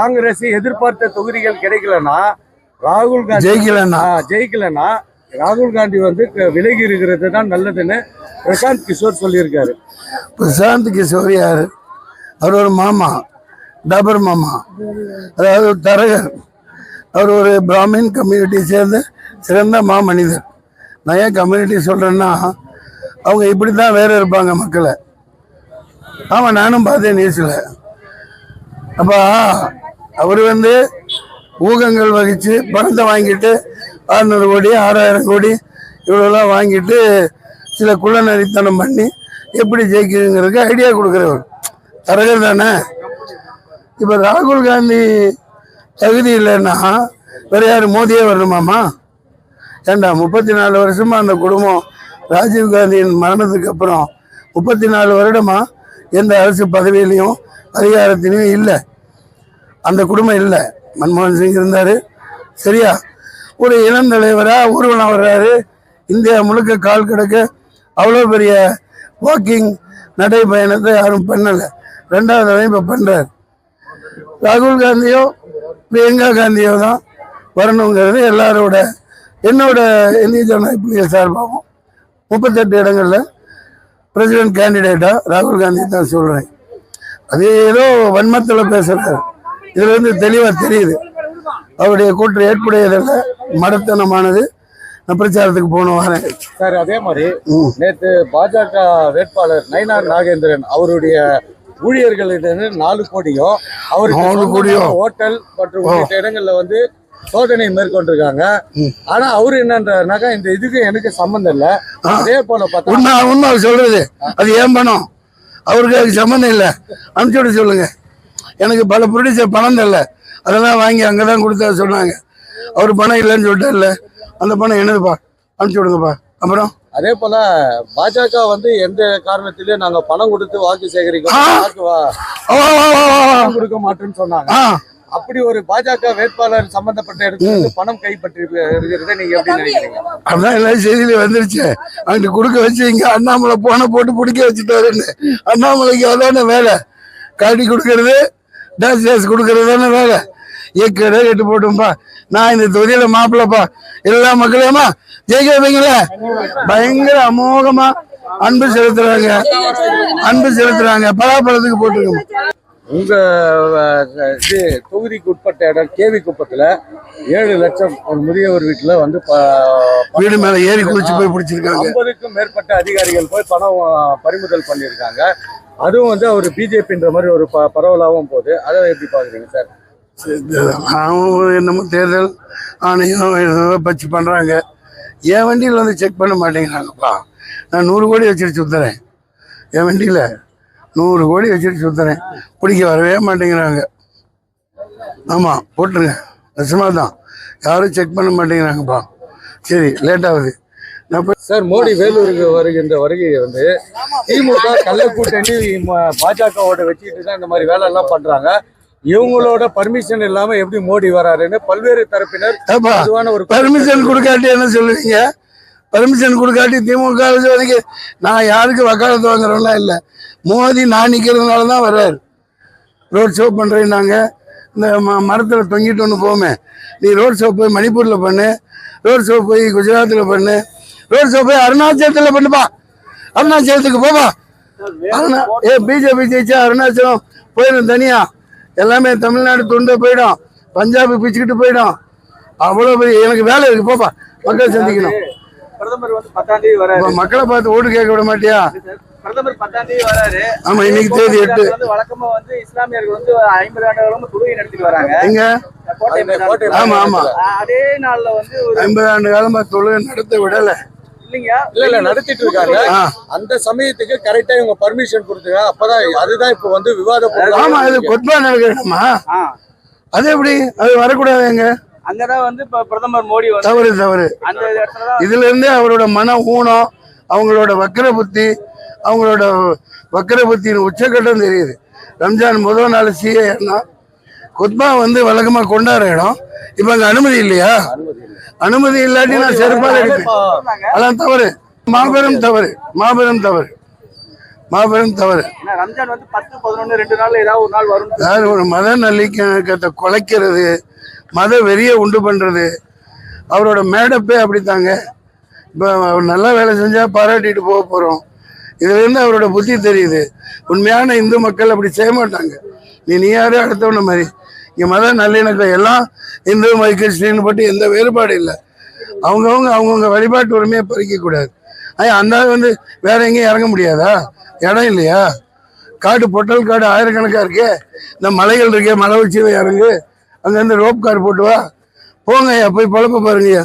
காங்கிரஸ் எதிர்பார்த்த தொகுதிகள் கிடைக்கலன்னா ராகுல் காந்தி ஜெயிக்கலன்னா? ஜெயிக்கலன்னா ராகுல் காந்தி வந்து விலகி இருக்கிறது தான் நல்லதுன்னு பிரசாந்த் கிஷோர் சொல்லியிருக்காரு. பிரசாந்த் கிஷோர் யாரு? அவர் ஒரு மாமா டபர் மாமா. அதாவது ஒரு தரகர். அவர் ஒரு பிராமின் கம்யூனிட்டி சேர்ந்த சிறந்த மாமனிதர். நான் ஏன் கம்யூனிட்டி சொல்கிறேன்னா அவங்க இப்படி தான் வேற இருப்பாங்க மக்களை. ஆமாம் நானும் பார்த்தேன் நியூஸில் அப்போ அவர் வந்து ஊகங்கள் வகித்து பணத்தை வாங்கிட்டு ஆறுநூறு கோடி ஆறாயிரம் கோடி இவ்வளோலாம் வாங்கிட்டு சில குள்ளநரித்தனம் பண்ணி எப்படி ஜெயிக்கிறதுங்கிறதுக்கு ஐடியா கொடுக்குறவர். தரகர் தானே? இப்போ ராகுல் காந்தி தகுதி இல்லைன்னா வேற யார்? மோதியே வரணுமாமா? ஏண்டா முப்பத்தி நாலு வருஷமா அந்த குடும்பம் ராஜீவ் காந்தியின் மரணத்துக்கு அப்புறம் முப்பத்தி நாலு வருடமா எந்த அரசு பதவியிலையும் அதிகாரத்திலையும் இல்லை. அந்த குடும்பம் இல்லை. மன்மோகன் சிங் இருந்தார். சரியா? ஒரு இளம் தலைவராக ஊர்வலம் வர்றாரு. இந்தியா முழுக்க கால் கிடக்க அவ்வளோ பெரிய வாக்கிங் நடைப்பயணத்தை யாரும் பண்ணலை. ரெண்டாவது தடவை இப்போ பண்ணுறாரு ராகுல் காந்தியோ பிரியங்கா காந்தியோ தான் வரணுங்கிறது எல்லாரோட என்னோட இந்திய ஜனநாயக சார்பாகவும் முப்பத்தெட்டு இடங்களில் பிரசிடென்ட் கேண்டிடேட்டாக ராகுல் காந்தி தான் சொல்கிறேன் அது ஏதோ வன்மத்தில் பேசுகிறார் இதுல இருந்து தெளிவாக தெரியுது. அவருடைய கூற்று ஏற்புடையதில்லை மடத்தனமானது. பிரச்சாரத்துக்கு போன வரேன். சார் அதே மாதிரி. நேத்து பாஜக வேட்பாளர் நயினார் நாகேந்திரன் அவருடைய ஊழியர்களிடம் நாலு கோடியும் அவருக்கு நாலு கோடியோ? சொந்தமான ஹோட்டல் மற்றும் இடங்கள்ல வந்து சோதனை மேற்கொண்டிருக்காங்க. ஆனா அவரு என்னன்றாருனாக்கா இந்த இதுக்கு எனக்கு சம்பந்தம் இல்ல. அதே போல பார்த்தா உண்மை உண்மை அவர் சொல்றது. அது ஏன் பணம் அவருக்கு அதுக்கு சம்மந்தம் இல்லை. அனுப்பிச்சு சொல்லுங்க. எனக்கு பல ப்ரொடியூசர் பணம் தரல. அதெல்லாம் வாங்கி அங்கே தான் கொடுத்தா சொன்னாங்க. அவர் பணம் இல்லைன்னு சொல்லிட்டார்ல. அந்த பணம் என்னதுப்பா? அனுப்பிச்சு விடுங்கப்பா. அப்புறம்? அதே போல பாஜக வந்து எந்த காரணத்திலயும் நாங்க பணம் கொடுத்து வாக்கு சேகரிக்க ஆ. வாக்கு வா- ஓ, ஓ, ஓ, ஓ, ஓ. பணம் கொடுக்க மாட்டேன்னு சொன்னாங்க. அப்படி ஒரு பாஜக வேட்பாளர் சம்பந்தப்பட்ட இடத்துல இருந்து பணம் கைப்பற்றி இருக்கிறத நீங்க எப்படி நினைக்கிறீங்க? அதான் எல்லா செய்தியில வந்துருச்சு. அங்கிட்டு கொடுக்க வச்சு இங்க அண்ணாமலை போன போட்டு பிடிக்க வச்சுட்டாருன்னு. அண்ணாமலைக்கு அதான வேலை. காட்டி கொடுக்கறது டேஸ் டேஸ் கொடுக்கறது தானே வேலை ஏக்கடை எட்டு போட்டும்பா. நான் இந்த தொகுதியில மாப்பிள்ளப்பா. எல்லா மக்களையுமா ஜெயிக்க வைப்பீங்களே பயங்கர அமோகமா அன்பு செலுத்துறாங்க. அன்பு செலுத்துறாங்க. பலாப்பழத்துக்கு போட்டுருக்கோம் உங்க அஹ், இது தொகுதிக்கு உட்பட்ட இடம் கேவி குப்பத்துல ஏழு லட்சம் ஒரு முதியவர் வீட்டுல வந்து வீடு மேல ஏறி குளிச்சு போய் பிடிச்சிருக்காங்க. ஐம்பதுக்கும் மேற்பட்ட அதிகாரிகள் போய் பணம் பறிமுதல் பண்ணியிருக்காங்க. அதுவும் வந்து அவர் பிஜேபின்ற மாதிரி ஒரு ப- பரவலாகவும் போகுது. அதை எப்படி பார்க்குறீங்க சார்? அவங்க என்னமோ தேர்தல் ஆணையம் ஏதோ பச்சு பண்ணுறாங்க என் வண்டியில் வந்து செக் பண்ண மாட்டேங்கிறாங்கப்பா. நான் நூறு கோடி வச்சுட்டு சுற்றுறேன் என் வண்டியில் நூறு கோடி வச்சுட்டு சுற்றுறேன் பிடிக்க வரவே மாட்டேங்கிறாங்க. ஆமாம் போட்டுருங்க. நிஜமாக தான் யாரும் செக் பண்ண மாட்டேங்கிறாங்கப்பா. சரி லேட் ஆகுது. சார் மோடி வேலூருக்கு வருகின்ற வருகை வந்து திமுக கள்ள கூட்டணி பாஜகவோட வச்சுக்கிட்டு தான் இந்த மாதிரி வேலை எல்லாம் பண்றாங்க. இவங்களோட பர்மிஷன் இல்லாம எப்படி மோடி வராருன்னு பல்வேறு தரப்பினர் பொதுவான ஒரு பர்மிஷன் கொடுக்காட்டி என்ன சொல்லுவீங்க பர்மிஷன் கொடுக்காட்டி திமுக அரசு நான் யாருக்கு வக்காலத்து வாங்குறவங்களாம் இல்லை. மோதி நான் நிற்கிறதுனால தான் வர்றாரு. ரோட் ஷோ பண்ணுறேன்னாங்க இந்த ம மரத்தில் தொங்கிட்டு ஒன்று போமே. நீ ரோட் ஷோ போய் மணிப்பூரில் பண்ணு. ரோட் ஷோ போய் குஜராத்தில் பண்ணு. ரோட் ஷோ போய் அருணாச்சலத்தில் பண்ணுப்பா அருணாச்சலத்துக்கு போப்பா அருணா ஏ பிஜேபி ஜெயிச்சா அருணாச்சலம் போயிடும் தனியா. எல்லாமே தமிழ்நாடு துண்டு போயிடும். பஞ்சாப் பிச்சுக்கிட்டு போயிடும். அவ்வளோ பெரிய எனக்கு வேலை இருக்கு. போப்பா மக்கள் சந்திக்கணும். பிரதமர் வந்து பத்தாம் தேதி வராரு. இப்ப மக்களை பார்த்து ஓட்டு கேட்க விட மாட்டியா? பிரதமர் பத்தாம் தேதி வராரு. ஆமா இன்னைக்கு தேதி எட்டு. வந்து வழக்கமா வந்து இஸ்லாமியர்கள் வந்து ஐம்பது தொழுகை நடத்திட்டு வராங்க. எங்க. ஆமா ஆமா. அதே நாள்ல வந்து ஒரு ஐம்பது ஆண்டு காலமா தொழில் நடத்த விடல. இல்ல இல்ல நடத்திட்டு இருக்காங்க. அந்த சமயத்துக்கு கரெக்டா இவங்க பர்மிஷன் கொடுத்துருக்காங்க. அப்பதான் அதுதான் இப்ப வந்து விவாத பொருளா ஆமா இது கொத்பா நடக்கணுமா ஆ, அது எப்படி? அது வரக்கூடாது எங்க? அங்கதான் வந்து இப்ப பிரதமர் மோடி வந்து தவறு தவறு. அந்த இதுல இருந்தே அவரோட மன ஊனம் அவங்களோட வக்கர புத்தி அவங்களோட வக்கர புத்தியின் உச்சக்கட்டம் தெரியுது. ரம்ஜான் முதல் நாள் சிஏன்னா குத்பா வந்து வழக்கமா கொண்டாடுற இடம். இப்ப அங்க அனுமதி இல்லையா? அனுமதி இல்லாட்டி நான் செருப்பால் அடிப்பேன் இப்ப அதான் தவறு. மாபெரும் தவறு. மாபெரும் தவறு. மாபெரும் தவறு. அதாவது ஒரு மத நல்லிணக்கத்தை குலைக்கிறது மத வெறியை உண்டு பண்றது அவரோட மேடப்பே அப்படித்தாங்க. இப்போ அவர் நல்ல வேலை செஞ்சா பாராட்டிட்டு போக போறோம். இதுல இருந்து அவரோட புத்தி தெரியுது. உண்மையான இந்து மக்கள் அப்படி செய்ய மாட்டாங்க. நீ நீ யாரு? அடுத்தவன மாதிரி. இங்கே மத நல்லிணக்கம் எல்லாம் இந்து மத கிறிஸ்டின் பட்டு எந்த வேறுபாடு இல்லை. அவங்கவுங்க அவங்கவுங்க வழிபாட்டு உரிமையை பறிக்கக்கூடாது ஐயா அந்த வந்து வேற எங்கேயும் இறங்க முடியாதா? இடம் இல்லையா? காடு பொட்டல் காடு ஆயிரக்கணக்காக இருக்கே. இந்த மலைகள் இருக்கே மலை உச்சியில இறங்கு. அங்கேருந்து ரோப் கார் போட்டு வா. போங்க ஐயா போய் பழப்ப பாருங்கய்யா